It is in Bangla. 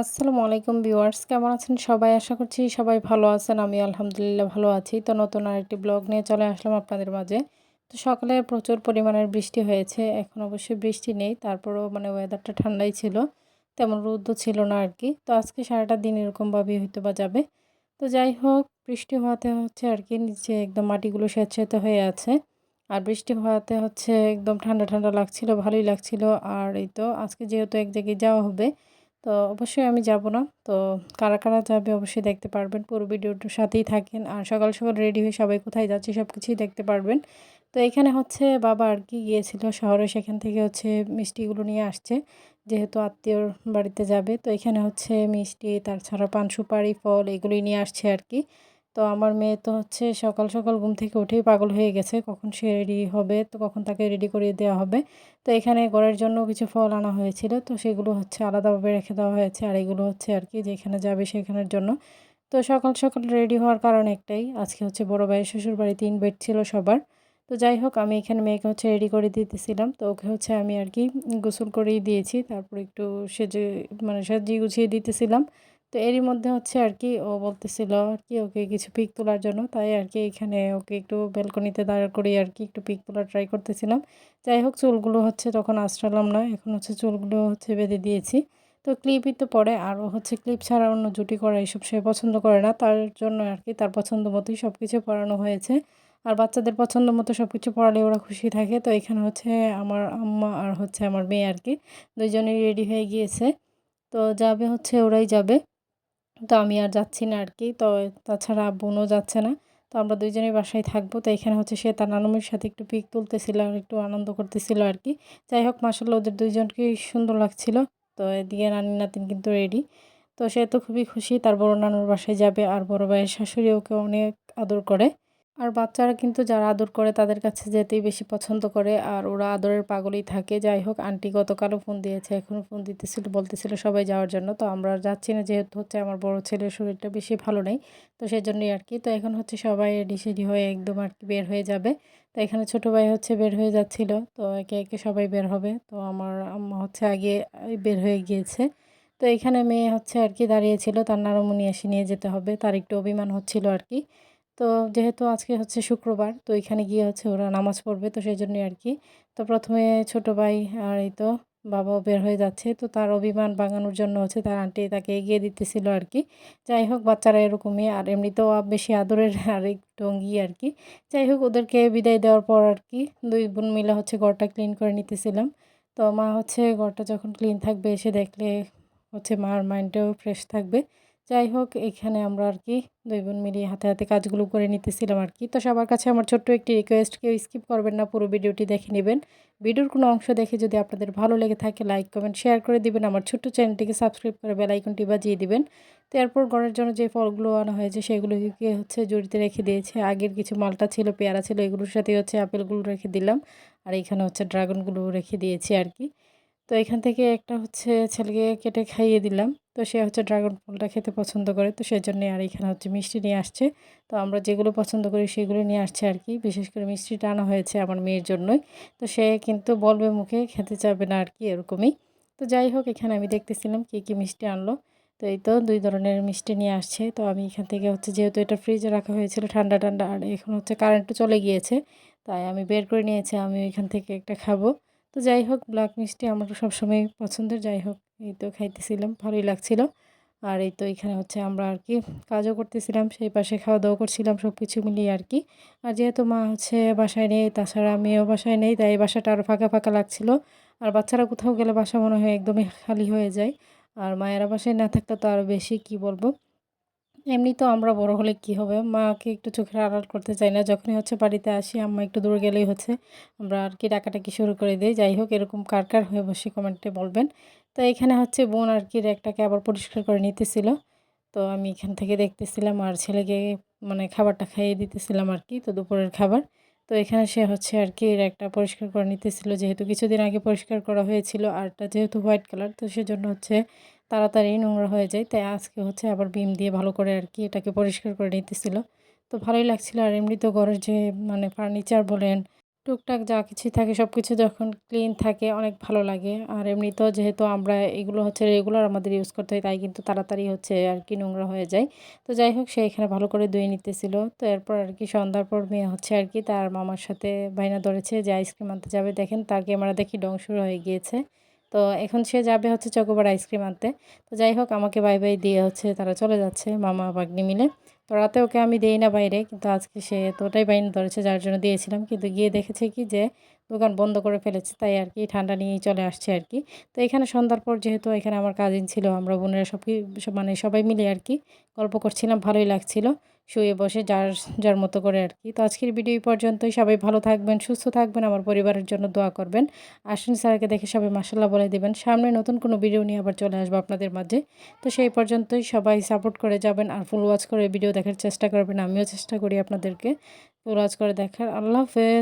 আসসালামু আলাইকুম ভিউয়ার্স, কেমন আছেন সবাই? আশা করছি সবাই ভালো আছেন, আমি আলহামদুলিল্লাহ ভালো আছি। তো নতুন আরেকটি ব্লগ নিয়ে চলে আসলাম আপনাদের মাঝে। তো সকালে প্রচুর পরিমাণের বৃষ্টি হয়েছে, এখন অবশ্যই বৃষ্টি নেই, তারপরেও মানে ওয়েদারটা ঠান্ডাই ছিল, তেমন রোদ্দ ছিল না আর কি। তো আজকে সারাটা দিন এরকমভাবেই হয়তো বা যাবে। তো যাই হোক, বৃষ্টি হওয়াতে হচ্ছে আর কি, নিচে একদম মাটিগুলো স্বেচ্ছাতে হয়ে আছে। আর বৃষ্টি হওয়াতে হচ্ছে একদম ঠান্ডা ঠান্ডা লাগছিল, ভালোই লাগছিল। আর এই তো আজকে যেহেতু এক জায়গায় যাওয়া হবে তো অবশ্যই আমি যাব না। তো কারা কারা যাবে অবশ্যই দেখতে পারবেন। পুরো ভিডিওটার সাথেই থাকেন। আর সকাল সকাল রেডি হয়ে সবাই কোথায় যাচ্ছে সব কিছুই দেখতে পারবেন। তো এখানে হচ্ছে বাবা আর কি গিয়েছিল শহরে। সেখান থেকে হচ্ছে মিষ্টিগুলো নিয়ে আসছে। যেহেতু আত্মীয়র বাড়িতে যাবে। তো এখানে হচ্ছে মিষ্টি তাছাড়া পান সুপারি, ফল এগুলোই নিয়ে আসছে আর কি। তো আমার মেয়ে তো হচ্ছে সকাল সকাল ঘুম থেকে উঠেই পাগল হয়ে গেছে। কখন সে রেডি হবে? তো কখন তাকে রেডি করিয়ে দেওয়া হবে? তো এখানে গড়ের জন্য কিছু ফল আনা হয়েছিল। তো সেগুলো হচ্ছে আলাদাভাবে রেখে দেওয়া হয়েছে। আর এগুলো হচ্ছে আর কি, যেখানে যাবে সেখানের জন্য। তো সকাল সকাল রেডি হওয়ার কারণ একটাই। আজকে হচ্ছে বড় ভাই শ্বশুর বাড়িতে ইনভাইট ছিল সবার। তো যাই হোক, আমি এখানে মেয়েকে হচ্ছে রেডি করে দিতেছিলাম। তো ওকে হচ্ছে আমি আর কি গোসল করেই দিয়েছি। তারপর একটু সেজে মানে সাজিয়ে গুছিয়ে দিতেছিলাম। তো এরই মধ্যে হচ্ছে আর কি ও বলতেছিল আর কি ওকে কিছু পিক তোলার জন্য। তাই আর কি এখানে ওকে একটু ব্যালকনিতে দাঁড় করিয়ে আর কি একটু পিক তোলার ট্রাই করতেছিলাম। যাই হোক, চুলগুলো হচ্ছে তখন আশ্রালাম না, এখন হচ্ছে চুলগুলো হচ্ছে বেঁধে দিয়েছি। তো ক্লিপই তো পরে, আর ও হচ্ছে ক্লিপ ছাড়া অন্য জুটি করা এইসব সে পছন্দ করে না। তার জন্য আর কি তার পছন্দ মতোই সব কিছু পড়ানো হয়েছে। আর বাচ্চাদের পছন্দ মতো সব কিছু পড়ালে ওরা খুশি থাকে। তো এখানে হচ্ছে আমার আম্মা আর হচ্ছে আমার মেয়ে আর কি দুইজনেই রেডি হয়ে গিয়েছে। তো যাবে হচ্ছে, ওরাই যাবে। তো আমি আর যাচ্ছি না আর কি তো তাছাড়া বোনও যাচ্ছে না। তো আমরা দুইজনেই বাসায় থাকব। তো এখানে হচ্ছে সে তার নানুমির সাথে একটু পিক তুলতেছিল আর একটু আনন্দ করতেছিল আর কি যাই হোক মাসাল্লাহ ওদের দুইজনকেই সুন্দর লাগছিল। তো এদিকে নানি নাতিন কিন্তু রেডি তো সে তো খুবই খুশি। তার বড় নানুর বাসায় যাবে আর বড় ভাইয়ের শাশুড়ি ওকে অনেক আদর করে। আর বাচ্চারা কিন্তু যারা আদর করে তাদের কাছে যেতেই বেশি পছন্দ করে, আর ওরা আদরের পাগলই থাকে। যাই হোক, আন্টি গতকালও ফোন দিয়েছে, এখনও ফোন দিতেছিল, বলতেছিল সবাই যাওয়ার জন্য। তো আমরা যাচ্ছি না, যেহেতু হচ্ছে আমার বড় ছেলের শরীরটা বেশি ভালো নেই, তো সেই জন্যই আর কি। তো এখন হচ্ছে সবাই রেডি সেডি হয়ে একদম আর কি বের হয়ে যাবে। তো এখানে ছোটো ভাই হচ্ছে বের হয়ে যাচ্ছিল, তো একে একে সবাই বের হবে। তো আমার আম্মা হচ্ছে আগে বের হয়ে গিয়েছে। তো এখানে মেয়ে হচ্ছে আর কি দাঁড়িয়েছিল তার নারমুনি এসে নিয়ে যেতে হবে। তার একটু অভিমান হচ্ছিল আর কি। তো যেহেতু আজকে হচ্ছে শুক্রবার, তো এখানে গিয়ে হচ্ছে ওরা নামাজ পড়বে, তো সেই জন্যই আর কি। তো প্রথমে ছোট ভাই আর এই তো বাবাও বের হয়ে যাচ্ছে, তো তার অভিমান বাঙানোর জন্য হচ্ছে তার আন্টি তাকে এগিয়ে দিতেছিল আর কি। যাই হোক, বাচ্চারা এরকমই, আর এমনিতেও বেশি আদরের আর টঙ্গি আর কি। যাই হোক, ওদেরকে বিদায় দেওয়ার পর আর কি দুই বোন মিলে হচ্ছে ঘরটা ক্লিন করে নিতেছিলাম। তো মা হচ্ছে ঘরটা যখন ক্লিন থাকবে, এসে দেখলে হচ্ছে মার মাইন্ডটাও ফ্রেশ থাকবে। যাই হোক, এখানে আমরা আর কি দুই বোন মিলিয়ে হাতে হাতে কাজগুলো করে নিতেছিলাম আর কি। তো সবার কাছে আমার ছোট্ট একটি রিকোয়েস্ট কেউ স্কিপ করবেন না, পুরো ভিডিওটি দেখে নেবেন। ভিডিওর কোনো অংশ দেখে যদি আপনাদের ভালো লেগে থাকে লাইক কমেন্ট শেয়ার করে দিবেন। আমার ছোট্ট চ্যানেলটিকে সাবস্ক্রাইব করে বেলাইকনটি বাজিয়ে দিবেন। তো এরপর গড়ের জন্য যে ফলগুলো আনা হয়েছে, সেগুলোকে হচ্ছে জড়িতে রেখে দিয়েছে। আগের কিছু মালটা ছিল, পেয়ারা ছিল, এগুলোর সাথে হচ্ছে আপেলগুলো রেখে দিলাম। আর এখানে হচ্ছে ড্রাগনগুলো রেখে দিয়েছি আর কি। তো এখান থেকে একটা হচ্ছে ছেলেকে কেটে খাইয়ে দিলাম। তো সে হচ্ছে ড্রাগন ফলটা খেতে পছন্দ করে। তো সেজন্যে আর এখানে হচ্ছে মিষ্টি নিয়ে আসছে। তো আমরা যেগুলো পছন্দ করি সেগুলো নিয়ে আসছে আর কি। বিশেষ করে মিষ্টিটা আনা হয়েছে আমার মেয়ের জন্যই। তো সে কিন্তু বলবে মুখে, খেতে চাবে না আর কি এরকমই। তো যাই হোক, এখানে আমি দেখতেছিলাম কী কী মিষ্টি আনলো। তো এই তো দুই ধরনের মিষ্টি নিয়ে আসছে। তো আমি এখান থেকে হচ্ছে যেহেতু এটা ফ্রিজে রাখা হয়েছিল ঠান্ডা ঠান্ডা, আর এখন হচ্ছে কারেন্টও চলে গিয়েছে। তাই আমি বের করে নিয়েছি আমি এখান থেকে একটা খাব। তো যাই হোক ব্ল্যাক মিষ্টি আমার সবসময় পছন্দের। যাই হোক, এই তো খাইতেছিলাম, ভালোই লাগছিল। আর এই তো এখানে হচ্ছে আমরা আর কি কাজও করতেছিলাম, সেই পাশে খাওয়া দাওয়া করছিলাম সব কিছু মিলিয়ে আর কি। আর যেহেতু মা হচ্ছে বাসায় নেই, তাছাড়া মেয়েও বাসায় নেই, তাই বাসাটা আরও ফাঁকা ফাঁকা লাগছিল। আর বাচ্চারা কোথাও গেলে বাসা মনে হয় একদমই খালি হয়ে যায়। আর মায়েরা বাসায় না থাকলে তো আরও বেশি, কি বলব? এমনি তো আমরা বড় হলে কি হবে? মাকে একটু চোখের আড়াল করতে চাই না। যখনই হচ্ছে বাড়িতে আসি, আম্মা একটু দূরে গেলেই হচ্ছে। আমরা আর কি ডাকাটাকি শুরু করে দিই। যাই হোক, এরকম কার কার হয়ে বসে কমেন্টে বলবেন। তো এখানে হচ্ছে বোন আর কি র্যাকটাকে আবার পরিষ্কার করে নিতেছিল। তো আমি এখান থেকে দেখতেছিলাম আর ছেলেকে মানে খাবারটা খাইয়ে দিতেছিলাম আর কি, তো দুপুরের খাবার। তো এখানে সে হচ্ছে আর কি র্যাকটা পরিষ্কার করে নিতেছিল। যেহেতু কিছুদিন আগে পরিষ্কার করা হয়েছিল, আরটা যেহেতু হোয়াইট কালার, তো সেজন্য হচ্ছে তাড়াতাড়ি নোংরা হয়ে যায়। তাই আজকে হচ্ছে আবার বিম দিয়ে ভালো করে আর কি এটাকে পরিষ্কার করে নিতেছিল। তো ভালোই লাগছিল। আর এমনি তো ঘরের যে মানে ফার্নিচার বলেন, টুকটাক যা কিছু থাকে সব কিছু যখন ক্লিন থাকে, অনেক ভালো লাগে। আর এমনিতেও যেহেতু আমরা এগুলো হচ্ছে রেগুলার আমাদের ইউজ করতে হয়, তাই কিন্তু তাড়াতাড়ি হচ্ছে আর কি নোংরা হয়ে যায়। তো যাই হোক, সে এখানে ভালো করে ধুয়ে নিতেছিল। তো এরপর আর কি সন্ধ্যার পর মেয়ে হচ্ছে আর কি তার মামার সাথে বাইনা ধরেছে যে, আইসক্রিম আনতে যাবে। দেখেন তার ক্যামেরা দেখি ডং শুরু হয়ে গিয়েছে। তো এখন সে যাবে হচ্ছে চকোবার আইসক্রিম আনতে। তো যাই হোক, আমাকে বাই বাই দিয়ে হচ্ছে তারা চলে যাচ্ছে, মামা বাগনি মিলে। তো রাতে ওকে আমি দিই না বাইরে, কিন্তু আজকে সে এতটাই বাইন ধরেছে যার জন্য দিয়েছিলাম। কিন্তু গিয়ে দেখেছে কি যে দোকান বন্ধ করে ফেলেছে, তাই আর কি ঠান্ডা নিয়েই চলে আসছে আর কি। তো এখানে সন্ধ্যার পর যেহেতু এখানে আমার কাজিন ছিল, আমরা বোনেরা সব মানে সবাই মিলে আর কি গল্প করছিলাম, ভালোই লাগছিল। শুয়ে বসে যার যার মতো করে আর কি। তো আজকের ভিডিও পর্যন্তই। সবাই ভালো থাকবেন, সুস্থ থাকবেন, আমার পরিবারের জন্য দোয়া করবেন। আশ্বিন স্যারকে দেখে সবাই মাসাল্লাহ বলে দেবেন। সামনে নতুন কোনো ভিডিও নিয়ে আবার চলে আসব আপনাদের মাঝে। তো সেই পর্যন্তই। সবাই সাপোর্ট করে যাবেন আর ফুল ওয়াচ করে ভিডিও দেখার চেষ্টা করবেন। আমিও চেষ্টা করি আপনাদেরকে ফুল ওয়াচ করে দেখার। আল্লাহ হাফেজ।